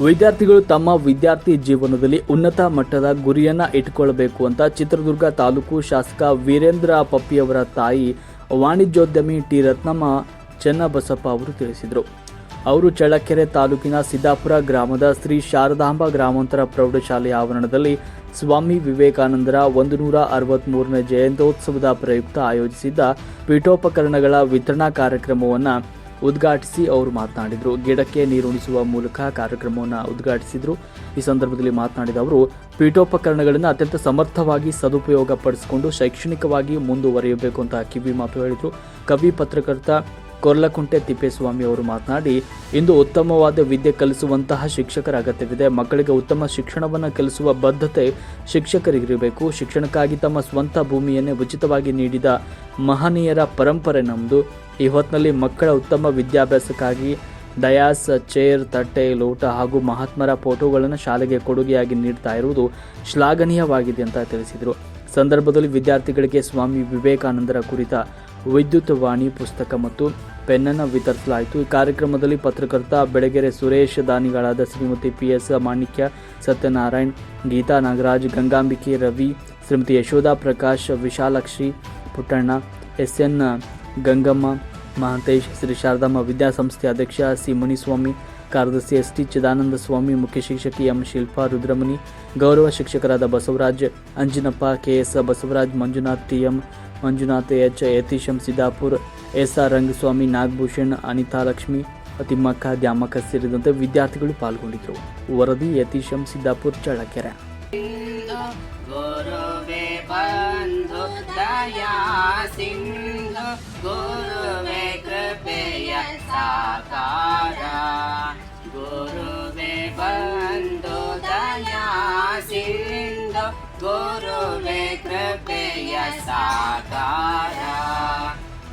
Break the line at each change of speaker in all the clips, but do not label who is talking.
ವಿದ್ಯಾರ್ಥಿಗಳು ತಮ್ಮ ವಿದ್ಯಾರ್ಥಿ ಜೀವನದಲ್ಲಿ ಉನ್ನತ ಮಟ್ಟದ ಗುರಿಯನ್ನ ಇಟ್ಟುಕೊಳ್ಳಬೇಕು ಅಂತ ಚಿತ್ರದುರ್ಗ ತಾಲೂಕು ಶಾಸಕ ವೀರೇಂದ್ರ ಪಪ್ಪಿಯವರ ತಾಯಿ ವಾಣಿಜ್ಯೋದ್ಯಮಿ ಟಿ ರತ್ನಮ್ಮ ಚೆನ್ನಬಸಪ್ಪ ಅವರು ತಿಳಿಸಿದರು. ಅವರು ಚಳ್ಳಕೆರೆ ತಾಲೂಕಿನ ಸಿದ್ದಾಪುರ ಗ್ರಾಮದ ಶ್ರೀ ಶಾರದಾಂಬ ಗ್ರಾಮಾಂತರ ಪ್ರೌಢಶಾಲೆಯ ಆವರಣದಲ್ಲಿ ಸ್ವಾಮಿ ವಿವೇಕಾನಂದರ ಒಂದು ನೂರ ಅರವತ್ತ್ಮೂರನೇ ಜಯಂತ್ಯೋತ್ಸವದ ಪ್ರಯುಕ್ತ ಆಯೋಜಿಸಿದ್ದ ಪೀಠೋಪಕರಣಗಳ ವಿತರಣಾ ಕಾರ್ಯಕ್ರಮವನ್ನು ಉದ್ಘಾಟಿಸಿ ಅವರು ಮಾತನಾಡಿದರು. ಗಿಡಕ್ಕೆ ನೀರುಣಿಸುವ ಮೂಲಕ ಕಾರ್ಯಕ್ರಮವನ್ನು ಉದ್ಘಾಟಿಸಿದರು. ಈ ಸಂದರ್ಭದಲ್ಲಿ ಮಾತನಾಡಿದ ಅವರು, ಪೀಠೋಪಕರಣಗಳನ್ನು ಅತ್ಯಂತ ಸಮರ್ಥವಾಗಿ ಸದುಪಯೋಗ ಪಡಿಸಿಕೊಂಡು ಶೈಕ್ಷಣಿಕವಾಗಿ ಮುಂದುವರಿಯಬೇಕು ಅಂತ ಕಿವಿ ಮಾತು ಹೇಳಿದರು. ಕವಿ ಪತ್ರಕರ್ತ ಕೊರ್ಲಕುಂಟೆ ತಿಪ್ಪೇಸ್ವಾಮಿ ಅವರು ಮಾತನಾಡಿ, ಇಂದು ಉತ್ತಮವಾದ ವಿದ್ಯೆ ಕಲಿಸುವಂತಹ ಶಿಕ್ಷಕರ ಅಗತ್ಯವಿದೆ. ಮಕ್ಕಳಿಗೆ ಉತ್ತಮ ಶಿಕ್ಷಣವನ್ನು ಕಲಿಸುವ ಬದ್ಧತೆ ಶಿಕ್ಷಕರಿಗಿರಬೇಕು. ಶಿಕ್ಷಣಕ್ಕಾಗಿ ತಮ್ಮ ಸ್ವಂತ ಭೂಮಿಯನ್ನೇ ಉಚಿತವಾಗಿ ನೀಡಿದ ಮಹನೀಯರ ಪರಂಪರೆ ನಮ್ಮದು ಈ ಹೊತ್ತಿನಲ್ಲಿ ಮಕ್ಕಳ ಉತ್ತಮ ವಿದ್ಯಾಭ್ಯಾಸಕ್ಕಾಗಿ ಡಯಾಸ್ ಚೇರ್, ತಟ್ಟೆ, ಲೋಟ ಹಾಗೂ ಮಹಾತ್ಮರ ಫೋಟೋಗಳನ್ನು ಶಾಲೆಗೆ ಕೊಡುಗೆಯಾಗಿ ನೀಡ್ತಾ ಇರುವುದು ಶ್ಲಾಘನೀಯವಾಗಿದೆ ಅಂತ ತಿಳಿಸಿದರು. ಸಂದರ್ಭದಲ್ಲಿ ವಿದ್ಯಾರ್ಥಿಗಳಿಗೆ ಸ್ವಾಮಿ ವಿವೇಕಾನಂದರ ಕುರಿತ ವಿದ್ಯುತ್ ವಾಣಿ ಪುಸ್ತಕ ಮತ್ತು ಪೆನ್ನನ್ನು ವಿತರಿಸಲಾಯಿತು. ಈ ಕಾರ್ಯಕ್ರಮದಲ್ಲಿ ಪತ್ರಕರ್ತ Belagere Suresh, ದಾನಿಗಳಾದ Shrimati P S Manikya, Satyanarayan, Geeta Nagaraj, Gangambike Ravi, Shrimati Yashodha Prakash, Vishalakshi Puttanna, S N Gangamma Mahantesh Shri Sharadamma ವಿದ್ಯಾಸಂಸ್ಥೆ ಅಧ್ಯಕ್ಷ ಸಿ ಮುನಿಸ್ವಾಮಿ, ಕಾರ್ಯದರ್ಶಿ ಎಸ್ ಟಿ ಚಿದಾನಂದ ಸ್ವಾಮಿ, ಮುಖ್ಯ ಶಿಕ್ಷಕಿ ಎಂ ಶಿಲ್ಪಾ ರುದ್ರಮುನಿ, ಗೌರವ ಶಿಕ್ಷಕರಾದ Basavaraj Anjinappa, K S Basavaraj, Manjunath T M, Manjunath H Yatisham Siddapur, S R Rangaswamy, Nagabhushan, Anitha Lakshmi Thimmakka Dyamakka ಸೇರಿದಂತೆ ವಿದ್ಯಾರ್ಥಿಗಳು ಪಾಲ್ಗೊಂಡಿದ್ದರು. ವರದಿ ಯತೀಶಂ ಸಿದ್ದಾಪುರ್, ಚಳ್ಳಕೆರೆ.
गुरुवे बन्धो दयासि गुरुवे कृपयसाकार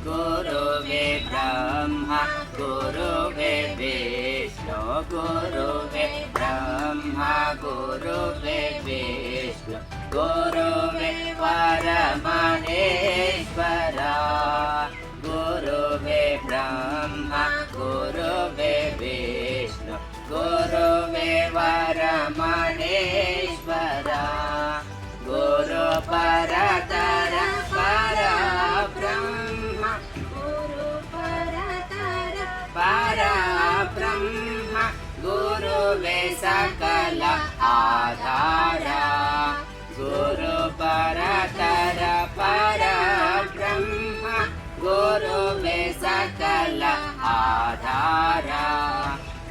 गुरुवे ब्रह्म गुरुवे विष्णु गुरुवे ब्रह्म गुरुवे विष्णु। गुरुवे परमहेश्वरा। गुरुवे ब्रह्म गुरुवेश गुरुवे पर मनेश्वर गुरु पर ब्रह्म गुरु
परतर पर
ब्रह्म गुरुवे सकल आधार। ಆಧಾರ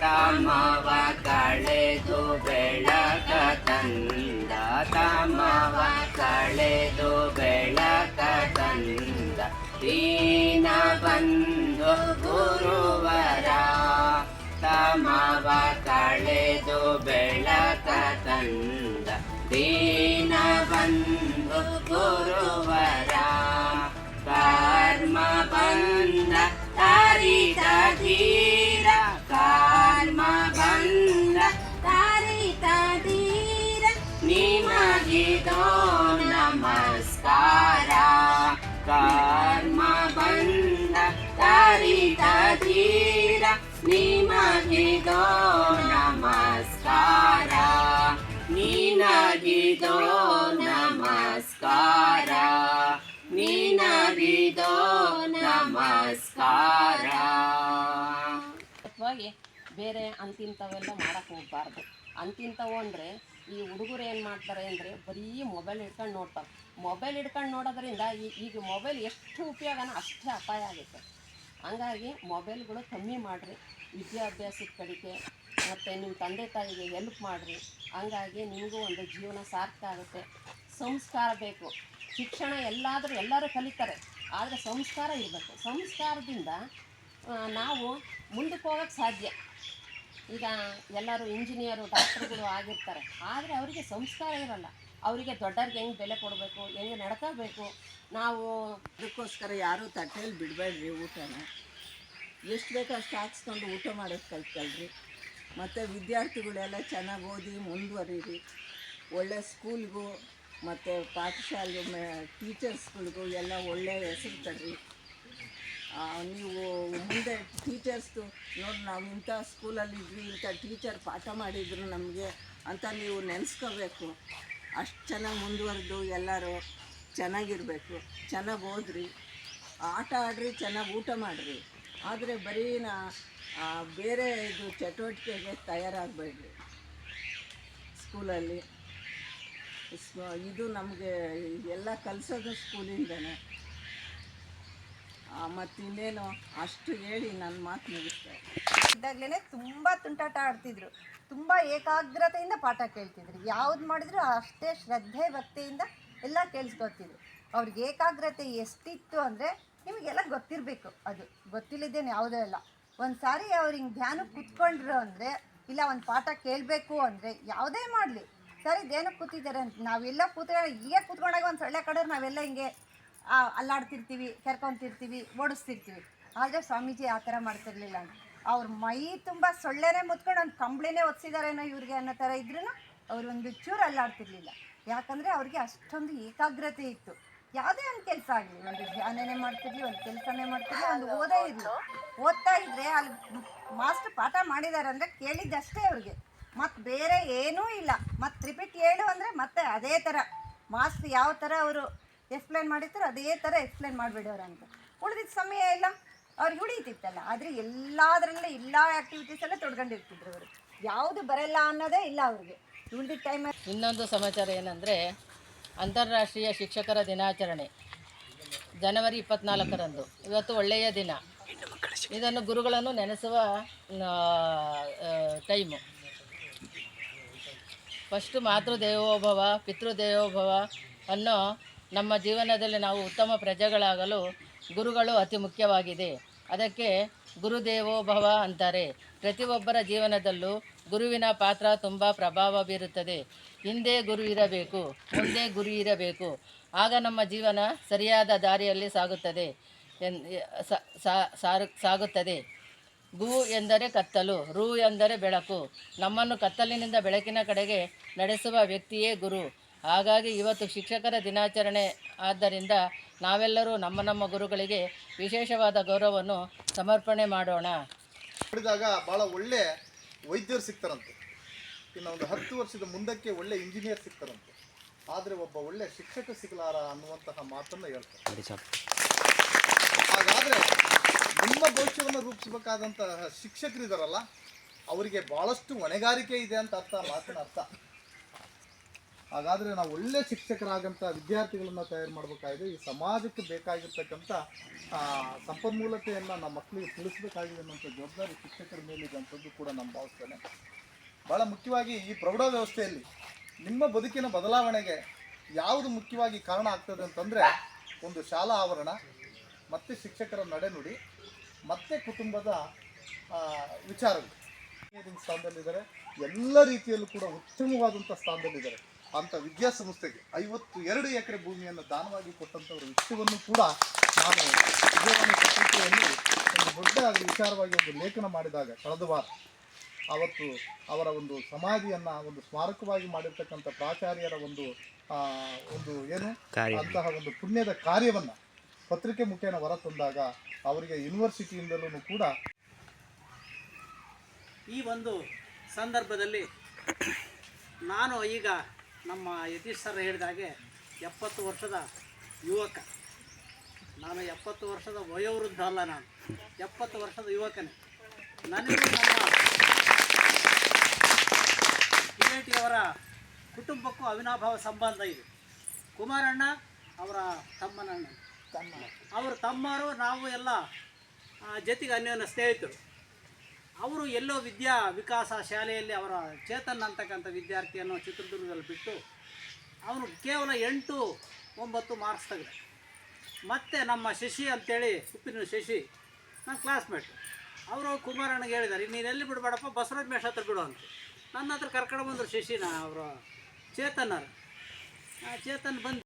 ತಮವ ಕಳೆದು ಬೆಳಕ ತಂದ, ತಮವ ಕಳೆದು ಬೆಳಕ ತಂದ, ದೀನ ಬಂದು ಗುರುವರ ತಮವ ಕಳೆದು ಬೆಳಕ ತಂದ, ದೀನ ಬಂದು ಗುರುವರ ಕರ್ಮ ಬಂದ
ತರಿತ ಧೀರ
ನಿಮಗಿದೋ ನಮಸ್ಕಾರ. ನಿನಗಿದೋ ನಮಸ್ಕಾರ. ನಿನಗಿದೋ ನಮಸ್ಕಾರ
ಬೇರೆ ಅಂತಿಂತವೆಲ್ಲ ಮಾಡಕ್ಕೆ ಹೋಗ್ಬಾರ್ದು. ಅಂತಿಂಥವು ಅಂದರೆ ಈ ಹುಡುಗರು ಏನು ಮಾಡ್ತಾರೆ ಅಂದರೆ ಬರೀ ಮೊಬೈಲ್ ಹಿಡ್ಕೊಂಡು ನೋಡ್ತಾರೆ ಮೊಬೈಲ್ ಹಿಡ್ಕೊಂಡು ನೋಡೋದ್ರಿಂದ ಈಗ ಮೊಬೈಲ್ ಎಷ್ಟು ಉಪಯೋಗನ ಅಷ್ಟೇ ಅಪಾಯ ಆಗುತ್ತೆ. ಹಂಗಾಗಿ ಮೊಬೈಲ್ಗಳು ಕಮ್ಮಿ ಮಾಡಿರಿ. ವಿದ್ಯಾಭ್ಯಾಸದ ಕಡೆಗೆ ಮತ್ತು ನಿಮ್ಮ ತಂದೆ ತಾಯಿಗೆ ಹೆಲ್ಪ್ ಮಾಡಿರಿ. ಹಂಗಾಗಿ ನಿಮಗೂ ಒಂದು ಜೀವನ ಸಾರ್ಥಕ ಆಗುತ್ತೆ. ಸಂಸ್ಕಾರ ಬೇಕು. ಶಿಕ್ಷಣ ಎಲ್ಲಾದರೂ ಎಲ್ಲರೂ ಕಲಿತಾರೆ. ಆದರೆ ಸಂಸ್ಕಾರ ಇರಬೇಕು. ಸಂಸ್ಕಾರದಿಂದ ನಾವು ಮುಂದಕ್ಕೆ ಹೋಗೋಕ್ಕೆ ಸಾಧ್ಯ. ಈಗ ಎಲ್ಲರೂ ಇಂಜಿನಿಯರು, ಡಾಕ್ಟ್ರುಗಳು ಆಗಿರ್ತಾರೆ. ಆದರೆ ಅವರಿಗೆ ಸಂಸ್ಕಾರ ಇರಲ್ಲ. ಅವರಿಗೆ ದೊಡ್ಡವ್ರಿಗೆ ಹೆಂಗೆ ಬೆಲೆ ಕೊಡಬೇಕು, ಹೆಂಗೆ ನಡ್ಕೋಬೇಕು? ನಾವು
ಅದಕ್ಕೋಸ್ಕರ ಯಾರೂ ತಟ್ಟೆಯಲ್ಲಿ ಬಿಡಬೇಡ್ರಿ ಊಟನ. ಎಷ್ಟು ಬೇಕೋ ಅಷ್ಟು ಹಾಕ್ಸ್ಕೊಂಡು ಊಟ ಮಾಡೋದು ಕಲ್ತಲ್ರಿ ಮತ್ತು ವಿದ್ಯಾರ್ಥಿಗಳೆಲ್ಲ ಚೆನ್ನಾಗಿ ಓದಿ ಮುಂದುವರಿರಿ. ಒಳ್ಳೆ ಸ್ಕೂಲ್ಗೂ ಮತ್ತು ಪಾಠಶಾಲೆ, ಮೇ, ಟೀಚರ್ಸ್ಗಳಿಗೂ ಎಲ್ಲ ಒಳ್ಳೆಯ ಹೆಸರು ತರ್ರಿ. ನೀವು ಮುಂದೆ ಟೀಚರ್ಸ್ದು ನೋಡಿ ನಾವು ಇಂಥ ಸ್ಕೂಲಲ್ಲಿ ಇದ್ವಿ, ಇಂಥ ಟೀಚರ್ ಪಾಠ ಮಾಡಿದ್ರು ನಮಗೆ ಅಂತ ನೀವು ನೆನೆಸ್ಕೋಬೇಕು. ಅಷ್ಟು ಚೆನ್ನಾಗಿ ಮುಂದುವರೆದು ಎಲ್ಲರೂ ಚೆನ್ನಾಗಿರಬೇಕು, ಚೆನ್ನಾಗಿ ಓದ್ರಿ. ಆಟ ಆಡ್ರಿ, ಚೆನ್ನಾಗಿ ಊಟ ಮಾಡಿರಿ. ಆದರೆ ಬರೀ ನಾ ಬೇರೆ ಇದು ಚಟುವಟಿಕೆಗೆ ತಯಾರಾಗಬೇಡ್ರಿ ಸ್ಕೂಲಲ್ಲಿ ಇದು ನಮಗೆ ಎಲ್ಲ ಕಲಿಸೋದು ಸ್ಕೂಲಿಂದನೇ ಮತ್ತು ಇನ್ನೇನು ಅಷ್ಟು ಹೇಳಿ ನನ್ನ ಮಾತು ಮುಗಿಸ್ತಾರೆ
ಇದ್ದಾಗಲೇ ತುಂಬ ತುಂಟಾಟ ಆಡ್ತಿದ್ರು. ತುಂಬ ಏಕಾಗ್ರತೆಯಿಂದ ಪಾಠ ಕೇಳ್ತಿದ್ರು. ಯಾವ್ದು ಮಾಡಿದ್ರು ಅಷ್ಟೇ ಶ್ರದ್ಧೆ, ಭಕ್ತಿಯಿಂದ ಎಲ್ಲ ಕೇಳಿಸ್ಕೊತಿದ್ರು ಅವ್ರಿಗೆ ಏಕಾಗ್ರತೆ ಎಷ್ಟಿತ್ತು ಅಂದರೆ ನಿಮಗೆಲ್ಲ ಗೊತ್ತಿರಬೇಕು ಅದು. ಗೊತ್ತಿಲ್ಲದೇನು ಯಾವುದೇ ಅಲ್ಲ. ಒಂದು ಸಾರಿ ಅವ್ರು ಹಿಂಗೆ ಧ್ಯಾನಕ್ಕೆ ಕೂತ್ಕೊಂಡ್ರು ಅಂದರೆ, ಇಲ್ಲ ಒಂದು ಪಾಠ ಕೇಳಬೇಕು ಅಂದರೆ ಯಾವುದೇ ಮಾಡಲಿ. ಸರಿ ಧ್ಯಾನಕ್ಕೆ ಕೂತಿದ್ದಾರೆ ಅಂತ. ನಾವೆಲ್ಲ ಕೂತ್ಕೊಂಡು ಈಗ ಕೂತ್ಕೊಂಡಾಗ ಒಂದು ಸೊಳ್ಳೆ ಕಡೋರು ನಾವೆಲ್ಲ ಹಿಂಗೆ ಅಲ್ಲಾಡ್ತಿರ್ತೀವಿ ಕೆರ್ಕೊಂತಿರ್ತೀವಿ ಓಡಿಸ್ತಿರ್ತೀವಿ. ಆದರೆ ಸ್ವಾಮೀಜಿ ಆ ಥರ ಮಾಡ್ತಿರ್ಲಿಲ್ಲ. ಅವ್ರ ಮೈ ತುಂಬ ಸೊಳ್ಳೆನೇ ಮುತ್ಕೊಂಡು ಒಂದು ಕಂಬಳಿನೇ ಒತ್ಸಿದಾರೇನೋ ಇವ್ರಿಗೆ ಅನ್ನೋ ಥರ ಇದ್ರೂ ಅವ್ರು ಒಂದು ಚೂರು ಅಲ್ಲಾಡ್ತಿರ್ಲಿಲ್ಲ. ಯಾಕಂದರೆ ಅವ್ರಿಗೆ ಅಷ್ಟೊಂದು ಏಕಾಗ್ರತೆ ಇತ್ತು. ಯಾವುದೇ ಒಂದು ಕೆಲಸ ಆಗಲಿ ಒಂದು ಧ್ಯಾನನೇ ಮಾಡ್ತಿರ್ಲಿ ಒಂದು ಕೆಲಸನೇ ಮಾಡ್ತಿರ್ಲಿ ಒಂದು ಓದೇ ಇರಲಿ. ಓದ್ತಾ ಇದ್ರೆ ಅಲ್ಲಿ ಮಾಸ್ಟರ್ ಪಾಠ ಮಾಡಿದ್ದಾರೆ ಅಂದರೆ ಕೇಳಿದ್ದಷ್ಟೇ ಅವ್ರಿಗೆ. ಮತ್ತು ಬೇರೆ ಏನೂ ಇಲ್ಲ. ಮತ್ತು ರಿಪೀಟ್ ಹೇಳು ಅಂದರೆ ಮತ್ತೆ ಅದೇ ಥರ. ಮಾಸ್ಟರ್ ಯಾವ ಥರ ಅವರು ಎಕ್ಸ್ಪ್ಲೈನ್ ಮಾಡಿರ್ತಾರೆ, ಅದೇ ಥರ ಎಕ್ಸ್ಪ್ಲೈನ್ ಮಾಡಿಬಿಡೋರು ಅಂತ. ಉಳಿದಿದ್ದ ಸಮಯ ಎಲ್ಲ ಅವ್ರಿಗೆ ಉಳಿತಿತ್ತಲ್ಲ ಆದರೆ ಎಲ್ಲದರಲ್ಲೇ ಎಲ್ಲ ಆ್ಯಕ್ಟಿವಿಟೀಸಲ್ಲೇ ತೊಡ್ಕೊಂಡಿರ್ತಿದ್ರು ಅವರು. ಯಾವುದು ಬರಲ್ಲ ಅನ್ನೋದೇ ಇಲ್ಲ ಅವ್ರಿಗೆ. ಉಳಿದಿದ್ದ ಟೈಮಲ್ಲಿ
ಇನ್ನೊಂದು ಸಮಾಚಾರ ಏನಂದರೆ, ಅಂತಾರಾಷ್ಟ್ರೀಯ ಶಿಕ್ಷಕರ ದಿನಾಚರಣೆ, ಜನವರಿ ಇಪ್ಪತ್ನಾಲ್ಕರಂದು. ಇವತ್ತು ಒಳ್ಳೆಯ ದಿನ. ಇದನ್ನು ಗುರುಗಳನ್ನು ನೆನೆಸುವ ಟೈಮು. ಫಸ್ಟು ಮಾತೃದೇವೋಭವ, ಪಿತೃದೇವೋಭವ ಅನ್ನೋ ನಮ್ಮ ಜೀವನದಲ್ಲಿ ನಾವು ಉತ್ತಮ ಪ್ರಜೆಗಳಾಗಲು ಗುರುಗಳು ಅತಿ ಮುಖ್ಯವಾಗಿದೆ. ಅದಕ್ಕೆ ಗುರುದೇವೋಭವ ಅಂತಾರೆ. ಪ್ರತಿಯೊಬ್ಬರ ಜೀವನದಲ್ಲೂ ಗುರುವಿನ ಪಾತ್ರ ತುಂಬ ಪ್ರಭಾವ ಬೀರುತ್ತದೆ. ಹಿಂದೆ ಗುರು ಇರಬೇಕು, ಮುಂದೆ ಗುರಿ ಇರಬೇಕು. ಆಗ ನಮ್ಮ ಜೀವನ ಸರಿಯಾದ ದಾರಿಯಲ್ಲಿ ಸಾಗುತ್ತದೆ ಸಾರು- ಸಾಗುತ್ತದೆ. ಗು ಎಂದರೆ ಕತ್ತಲು, ರು ಎಂದರೆ ಬೆಳಕು. ನಮ್ಮನ್ನು ಕತ್ತಲಿನಿಂದ ಬೆಳಕಿನ ಕಡೆಗೆ ನಡೆಸುವ ವ್ಯಕ್ತಿಯೇ ಗುರು. ಹಾಗಾಗಿ ಇವತ್ತು ಶಿಕ್ಷಕರ ದಿನಾಚರಣೆ ಆದ್ದರಿಂದ ನಾವೆಲ್ಲರೂ ನಮ್ಮ ನಮ್ಮ ಗುರುಗಳಿಗೆ ವಿಶೇಷವಾದ ಗೌರವವನ್ನು ಸಮರ್ಪಣೆ ಮಾಡೋಣ.
ನೋಡಿದಾಗ ಭಾಳ ಒಳ್ಳೆ ವೈದ್ಯರು ಸಿಗ್ತಾರಂತೆ ಇನ್ನು ಒಂದು ಹತ್ತು ವರ್ಷದ ಮುಂದಕ್ಕೆ ಒಳ್ಳೆ ಇಂಜಿನಿಯರ್ ಸಿಗ್ತಾರಂತೆ ಆದರೆ ಒಬ್ಬ ಒಳ್ಳೆ ಶಿಕ್ಷಕ ಸಿಗಲಾರ ಅನ್ನುವಂತಹ ಮಾತನ್ನು ಹೇಳ್ತಾರೆ. ಹಾಗಾದರೆ ನಿಮ್ಮ ಭವಿಷ್ಯವನ್ನು ರೂಪಿಸಬೇಕಾದಂತಹ ಶಿಕ್ಷಕರಿದಾರಲ್ಲ ಅವರಿಗೆ ಭಾಳಷ್ಟು ಹೊಣೆಗಾರಿಕೆ ಇದೆ ಅಂತ ಅರ್ಥ ಮಾತಿನ ಅರ್ಥ. ಹಾಗಾದರೆ ನಾವು ಒಳ್ಳೆ ಶಿಕ್ಷಕರಾಗಂಥ ವಿದ್ಯಾರ್ಥಿಗಳನ್ನು ತಯಾರು ಮಾಡಬೇಕಾಗಿದೆ. ಈ ಸಮಾಜಕ್ಕೆ ಬೇಕಾಗಿರ್ತಕ್ಕಂಥ ಸಂಪನ್ಮೂಲತೆಯನ್ನು ನಮ್ಮ ಮಕ್ಕಳಿಗೆ ತಿಳಿಸ್ಬೇಕಾಗಿದೆ ಅನ್ನೋಂಥ ಜವಾಬ್ದಾರಿ ಶಿಕ್ಷಕರ ಮೇಲಿದೆ ಅಂತದ್ದು ಕೂಡ ನಾನು ಭಾವಿಸ್ತೇನೆ. ಭಾಳ ಮುಖ್ಯವಾಗಿ ಈ ಪ್ರೌಢ ವ್ಯವಸ್ಥೆಯಲ್ಲಿ ನಿಮ್ಮ ಬದುಕಿನ ಬದಲಾವಣೆಗೆ ಯಾವುದು ಮುಖ್ಯವಾಗಿ ಕಾರಣ ಆಗ್ತದೆ ಅಂತಂದರೆ ಒಂದು ಶಾಲಾ ಆವರಣ, ಮತ್ತು ಶಿಕ್ಷಕರ ನಡೆನುಡಿ, ಮತ್ತು ಕುಟುಂಬದ ವಿಚಾರಗಳು. ಸ್ಥಾನದಲ್ಲಿದ್ದಾರೆ? ಎಲ್ಲ ರೀತಿಯಲ್ಲೂ ಕೂಡ ಉತ್ತಮವಾದಂಥ ಸ್ಥಾನದಲ್ಲಿದ್ದಾರೆ. ಅಂಥ ವಿದ್ಯಾಸಂಸ್ಥೆಗೆ ಐವತ್ತು ಎರಡು ಎಕರೆ ಭೂಮಿಯನ್ನು ದಾನವಾಗಿ ಕೊಟ್ಟಂಥವ್ರ ವಿಷಯವನ್ನು ಕೂಡ ನಾನು ವಿಜಯವಾಣಿ ಪತ್ರಿಕೆಯಲ್ಲಿ ಒಂದು ದೊಡ್ಡ ವಿಚಾರವಾಗಿ ಒಂದು ಲೇಖನ ಮಾಡಿದಾಗ ಕಳೆದ ವಾರ ಅವತ್ತು ಅವರ ಒಂದು ಸಮಾಧಿಯನ್ನು ಒಂದು ಸ್ಮಾರಕವಾಗಿ ಮಾಡಿರ್ತಕ್ಕಂಥ ಪ್ರಾಚಾರ್ಯರ ಒಂದು ಆ, ಒಂದು ಏನು? ಅಂತಹ ಒಂದು ಪುಣ್ಯದ ಕಾರ್ಯವನ್ನು ಪತ್ರಿಕೆ ಮುಖೇನ ಹೊರತಂದಾಗ ಅವರಿಗೆ ಯೂನಿವರ್ಸಿಟಿಯಿಂದಲೂ ಕೂಡ
ಈ ಒಂದು ಸಂದರ್ಭದಲ್ಲಿ ನಾನು ಈಗ ನಮ್ಮ ಯತೀಶ್ ಸರ್ ಹೇಳಿದಾಗೆ ಎಪ್ಪತ್ತು ವರ್ಷದ ಯುವಕ. ನಾನು ಎಪ್ಪತ್ತು ವರ್ಷದ ವಯೋವೃದ್ಧ ಅಲ್ಲ ನಾನು. ಎಪ್ಪತ್ತು ವರ್ಷದ ಯುವಕನೇ. ನನಗೂ ನಮ್ಮ ಕಿರೇಟಿಯವರ ಕುಟುಂಬಕ್ಕೂ ಅವಿನಾಭಾವ ಸಂಬಂಧ ಇದೆ. ಕುಮಾರಣ್ಣ ಅವರ ತಮ್ಮನಣ್ಣ.
ತಮ್ಮ.
ಅವರು ತಮ್ಮರು ನಾವು ಎಲ್ಲ ಜೊತೆಗೆ ಅನ್ಯೋನ್ಯ ಸ್ನೇಹಿತರು. ಅವರು ಎಲ್ಲೋ ವಿದ್ಯಾ ವಿಕಾಸ ಶಾಲೆಯಲ್ಲಿ ಅವರ ಚೇತನ್ ಅಂತಕ್ಕಂಥ ವಿದ್ಯಾರ್ಥಿಯನ್ನು ಚಿತ್ರದುರ್ಗದಲ್ಲಿ ಬಿಟ್ಟು ಅವನು ಕೇವಲ ಎಂಟು ಒಂಬತ್ತು ಮಾರ್ಕ್ಸ್ ತೆಗೆದ ಮತ್ತು ನಮ್ಮ ಶಶಿ ಅಂತೇಳಿ ಉಪ್ಪಿನ ಶಶಿ, ನನ್ನ ಕ್ಲಾಸ್ಮೇಟ್ ಅವರು ಕುಮಾರಣ್ಣಗೆ ಹೇಳಿದ್ದಾರೆ, ನೀನು ಎಲ್ಲಿ ಬಿಡಬೇಡಪ್ಪ, ಬಸವರಾಜ ಮೇಷ ಹತ್ರ ಬಿಡು ಅಂತ ನನ್ನ ಹತ್ರ ಕರ್ಕೊಂಡು ಬಂದರು ಶಶಿನ, ಅವರು ಚೇತನ್ ಚೇತನ್ ಬಂದು